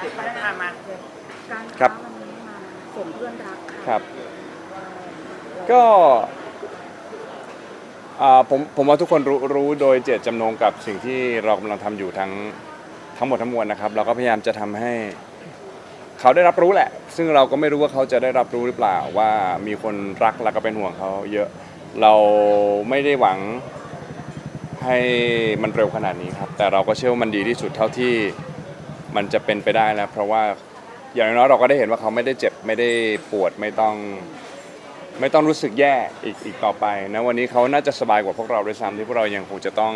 คมามาการครับวันนี้มาส่งเพื่อนรักค่ะครับ ก็อ่าผมผมว่าทุกคนรู้รู้โดยเจตจำนงกับสิ่งที่เรากำลังทำอยู่ทั้งทั้งหมดทั้งมวลนะครับ เราก็พยายามจะทำให้ เขาได้รับรู้แหละ ซึ่งเราก็ไม่รู้ว่าเขาจะได้รับรู้หรือเปล่าว่ามีคนรักและก็เป็นห่วงเขาเยอะ เราไม่ได้หวังให้มันเร็วขนาดนี้ครับ แต่เราก็เชื่อว่ามันดีที่สุดเท่าที่ มันจะเป็นไปได้แล้ว เพราะว่าอย่างน้อยๆเราก็ได้เห็นว่าเขาไม่ได้เจ็บไม่ได้ปวดไม่ต้องไม่ต้องรู้สึกแย่อีกอีกต่อไปนะวันนี้เขาน่าจะสบายกว่าพวกเราด้วยซ้ำที่พวกเรายังคงจะต้อง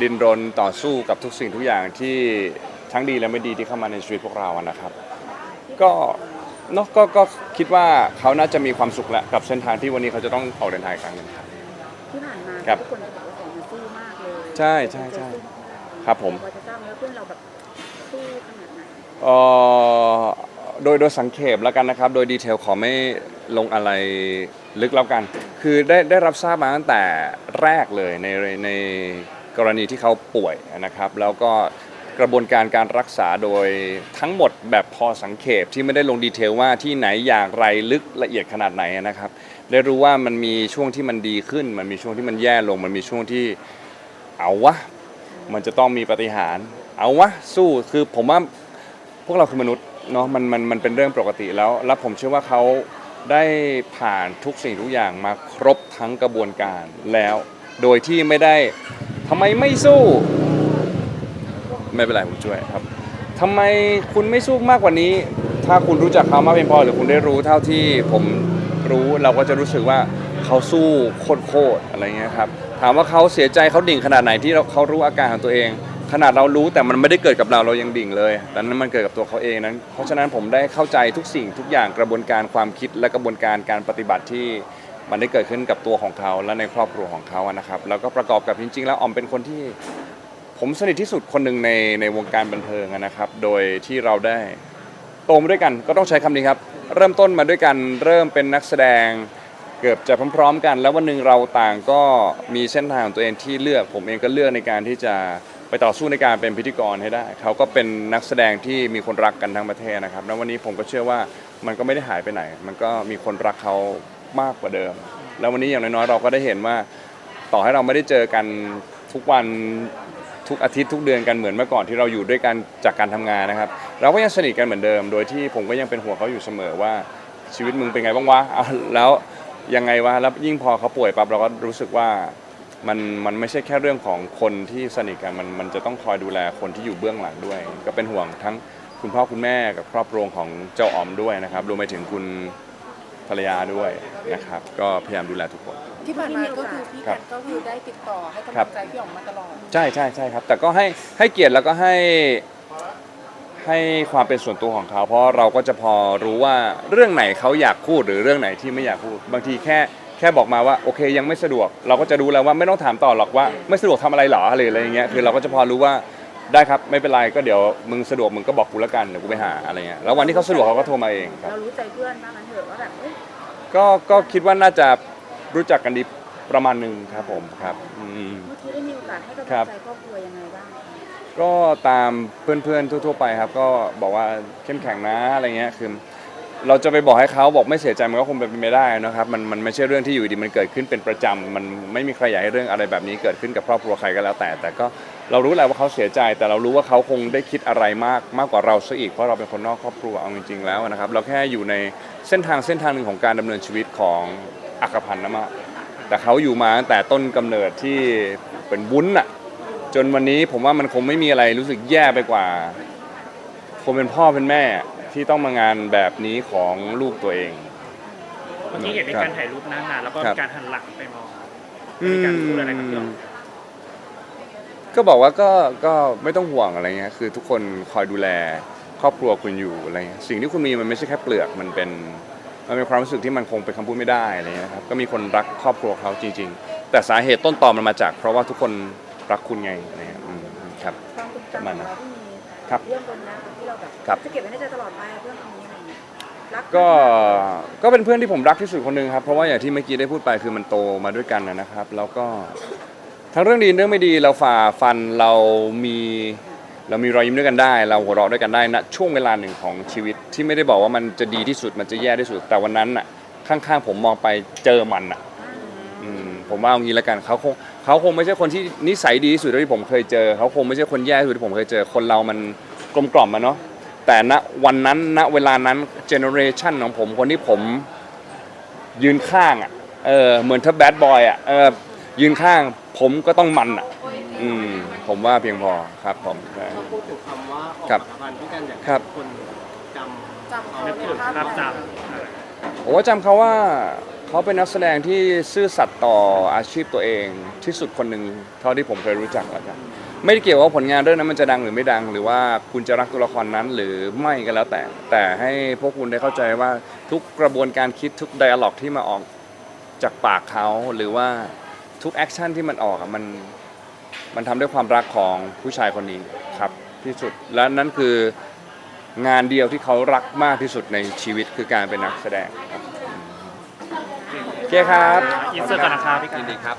ดิ้นรนต่อสู้กับทุกสิ่งทุกอย่างที่ทั้งดีและไม่ดีที่เข้ามาในชีวิตพวกเราอะนะครับ ก็เนาะก็ก็คิดว่าเขาน่าจะมีความสุขแล้วกับเส้นทางที่วันนี้เขาจะต้องออกเดินทางอีกครั้งหนึงครับ ที่ผ่านมาครับทุกคนจะบอกว่าแสนมันสู้มากเลยใช่ใช่ใช่ครับผมพอจะทราบไหมว่าเพื่อนเราแบบ ขนาดไหนเอ่อโดยโดยสังเขปแล้วกันนะครับ โดยดีเทลขอไม่ลงอะไรลึกแล้วกัน คือได้ได้รับทราบมาตั้งแต่แรกเลยในในกรณีที่เขาป่วยนะครับ แล้วก็กระบวนการการรักษาโดยทั้งหมดแบบพอสังเขปที่ไม่ได้ลงดีเทลว่าที่ไหนอย่างไรลึกละเอียดขนาดไหนนะครับ ได้รู้ว่ามันมีช่วงที่มันดีขึ้น มันมีช่วงที่มันแย่ลง มันมีช่วงที่เอาวะมันจะต้องมีปฏิหาร เอาวะสู้คือผมว่าพวกเราคือมนุษย์เนาะมันมันมันเป็นเรื่องปกติแล้ว แล้วผมเชื่อว่าเขาได้ผ่านทุกสิ่งทุกอย่างมาครบทั้งกระบวนการแล้ว โดยที่ไม่ได้ทำไมไม่สู้ ไม่เป็นไรผมช่วยครับทำไมคุณไม่สู้มากกว่านี้ ถ้าคุณรู้จักเขามากเพียงพอหรือคุณได้รู้เท่าที่ผมรู้เราก็จะรู้สึกว่าเขาสู้โคตรๆอะไรเงี้ยครับถามว่าเขาเสียใจเขาดิ่งขนาดไหนที่เราเขารู้อาการของตัวเอง ขนาดเรารู้แต่มันไม่ได้เกิดกับเราเรายังดิ่งเลยแต่นั้นมันเกิดกับตัวเขาเองนั้น เพราะฉะนั้นผมได้เข้าใจทุกสิ่งทุกอย่างกระบวนการความคิดและกระบวนการการปฏิบัติที่มันได้เกิดขึ้นกับตัวของเขาและในครอบครัวของเขาอะนะครับ แล้วก็ประกอบกับจริง ๆ แล้วออมเป็นคนที่ผมสนิทที่สุดคนหนึ่งในในวงการบันเทิงอะนะครับ โดยที่เราได้โตมาด้วยกันก็ต้องใช้คำนี้ครับ เริ่มต้นมาด้วยกันเริ่มเป็นนักแสดง เกือบจะพร้อม ๆ กัน แล้ววันหนึ่งเราต่างก็มีเส้นทางของตัวเองที่เลือก ผมเองก็เลือกในการที่จะ ไปต่อสู้ในการเป็นพิธีกรให้ได้ เขาก็เป็นนักแสดงที่มีคนรักกันทั้งประเทศนะครับ แล้ววันนี้ผมก็เชื่อว่ามันก็ไม่ได้หายไปไหน มันก็มีคนรักเขามากกว่าเดิม แล้ววันนี้อย่างน้อยๆเราก็ได้เห็นว่า ต่อให้เราไม่ได้เจอกันทุกวันทุกอาทิตย์ทุกเดือนกันเหมือนเมื่อก่อนที่เราอยู่ด้วยกันจากการทำงานนะครับ เราก็ยังสนิทกันเหมือนเดิม โดยที่ผมก็ยังเป็นห่วงเขาอยู่เสมอว่าชีวิตมึงเป็นไงบ้างวะแล้วยังไงวะแล้วยิ่งพอเขาป่วยปั๊บเราก็รู้สึกว่า มันมันไม่ใช่แค่เรื่องของคนที่สนิทกันมันมันจะต้องคอยดูแลคนที่อยู่เบื้องหลังด้วย ก็เป็นห่วงทั้งคุณพ่อคุณแม่กับครอบครัวของเจ้าอ๋อมด้วยนะครับรวมไปถึงคุณภรรยาด้วยนะครับ ก็พยายามดูแลทุกคน ที่ผ่านมาก็คือพี่ครัแพบทก็คือได้ติดต่อให้กำครัลับงใจพี่อ๋อมมาตลอด ใช่ใช่ใช่ครับ แต่ก็ให้ให้เกียรติแล้วก็ให้ให้ความเป็นส่วนตัวของเขา เพราะเราก็จะพอรู้ว่าเรื่องไหนเขาอยากพูดหรือเรื่องไหนที่ไม่อยากพูด บางทีแค่ แค่บอกมาว่าโอเคยังไม่สะดวก เราก็จะรู้แล้วว่าไม่ต้องถามต่อหรอกว่าไม่สะดวกทำอะไรหรอหรืออะไรอย่างเงี้ยคือเราก็จะพอรู้ว่าได้ครับไม่เป็นไรก็เดี๋ยวมึงสะดวกมึงก็บอกกูแล้วกันเดี๋ยวกูไปหาอะไรเงี้ยแล้ววันที่เขาสะดวกเขาก็โทรมาเองครับเรารู้ใจเพื่อนบ้างนั้นเถอะว่าแบบเอ้ยก็ก็คิดว่าน่าจะรู้จักกันดีประมาณหนึ่งครับผมครับอืมเมื่อกี้ได้มีโอกาสให้กำครัลับงใจครอบครัวยังไงบ้างคะก็ตามเพื่อนๆทั่ว ๆ ไปครับ ก็บอกว่าเข้มแข็งนะอะไรเงี้ยคือ เราจะไปบอกให้เขาบอกไม่เสียใจมันก็คงเป็นไปไม่ได้นะครับมันมันไม่ใช่เรื่องที่อยู่ดีมันเกิดขึ้นเป็นประจำมันไม่มีใครอยากให้เรื่องอะไรแบบนี้เกิดขึ้นกับครอบครัวใครก็แล้วแต่ แต่ก็เรารู้แหละว่าเขาเสียใจ แต่เรารู้ว่าเขาคงได้คิดอะไรมากมากกว่าเราซะอีกเพราะเราเป็นคนนอกครอบครัวเอาจริงๆแล้วนะครับ เราแค่อยู่ในเส้นทางเส้นทางหนึ่งของการดำเนินชีวิตของอักพันธ์นะมะแต่เขาอยู่มาตั้งแต่ต้นกำเนิดที่เป็นวุ้นอะจนวันนี้ผมว่ามันคงไม่มีอะไรรู้สึกแย่ไปกว่าคนเป็นพ่อเป็นแม่ ที่ต้องมางานแบบนี้ของลูกตัวเอง เมื่อกี้เห็นมีการถ่ายรูปหน้างานแล้วก็ครับมีการหันหลังไปมองมีการพูดอะไรกับพี่อ๋อมก็บอกว่าก็ก็ไม่ต้องห่วงอะไรเงี้ยคือทุกคนคอยดูแลครอบครัวคุณอยู่อะไรเงี้ยสิ่งที่คุณมีมันไม่ใช่แค่เปลือกมันเป็นมันเป็นความรู้สึกที่มันคงเป็นคำพูดไม่ได้อะไรเงี้ยครับก็มีคนรักครอบครัวเขาจริง ๆ แต่สาเหตุต้นตอมันมาจาก เพราะว่าทุกคนรักคุณไงอะไรเงี้ยอืมครับ ความทรงจำของเราที่มี ครับเรื่องคนนะที่เราแบบครับ จะเก็บไว้ในใจตลอดไปเรื่องคำนี้อะไรอย่างเงี้ยรักก็ก็เป็นเพื่อนที่ผมรักที่สุดคนหนึ่งครับ เพราะว่าอย่างที่เมื่อกี้ได้พูดไปคือมันโตมาด้วยกันนะนะครับ แล้วก็ทั้งเรื่องดีเรื่องไม่ดีเราฝ่าฟันเรามีเรามีรอยยิ้มด้วยกันได้ เราหัวเราะด้วยกันได้นะช่วงเวลาหนึ่งของชีวิตที่ไม่ได้บอกว่ามันจะดีที่สุดมันจะแย่ที่สุด แต่วันนั้นน่ะข้างๆผมมองไปเจอมันอะอืมผมว่าเอางี้แล้วกันเขาคง เขาคงไม่ใช่คนที่นิสัยดีที่สุดเท่าที่ผมเคยเจอ เขาคงไม่ใช่คนแย่ที่สุดที่ผมเคยเจอ คนเรามันกลมกล่อมมาเนาะ แต่ณวันนั้นณเวลานั้นเจเนอเรชันของผมคนที่ผมยืนข้างอะ เออ เหมือนถ้าแบดบอยอะ เออ ยืนข้างผมก็ต้องมันอะ อืม ผมว่าเพียงพอครับผมใช่ถ้าพูดถึงคำว่าออกครับสถาบันพี่กันอยากให้ครับคนจจำเขานึกในถึงภาพภาพจผมว่าจำเขาว่า เขาเป็นนักแสดงที่ซื่อสัตย์ต่ออาชีพตัวเองที่สุดคนหนึ่งเท่าที่ผมเคยรู้จักแล้วกันไม่ได้เกี่ยวว่าผลงานเรื่องนั้นมันจะดังหรือไม่ดัง หรือว่าคุณจะรักตัวละครนั้นหรือไม่ก็แล้วแต่ แต่ให้พวกคุณได้เข้าใจว่าทุกกระบวนการคิดทุกไดอะล็อกที่มาออกจากปากเขาหรือว่าทุกแอคชั่นที่มันออกมันมันทำด้วยความรักของผู้ชายคนนี้ครับที่สุดและนั่นคืองานเดียวที่เขารักมากที่สุดในชีวิตคือการเป็นนักแสดงครับ โอเคครับำอินเสิร์ตก่อนนะครับพี่กันยินดีครับ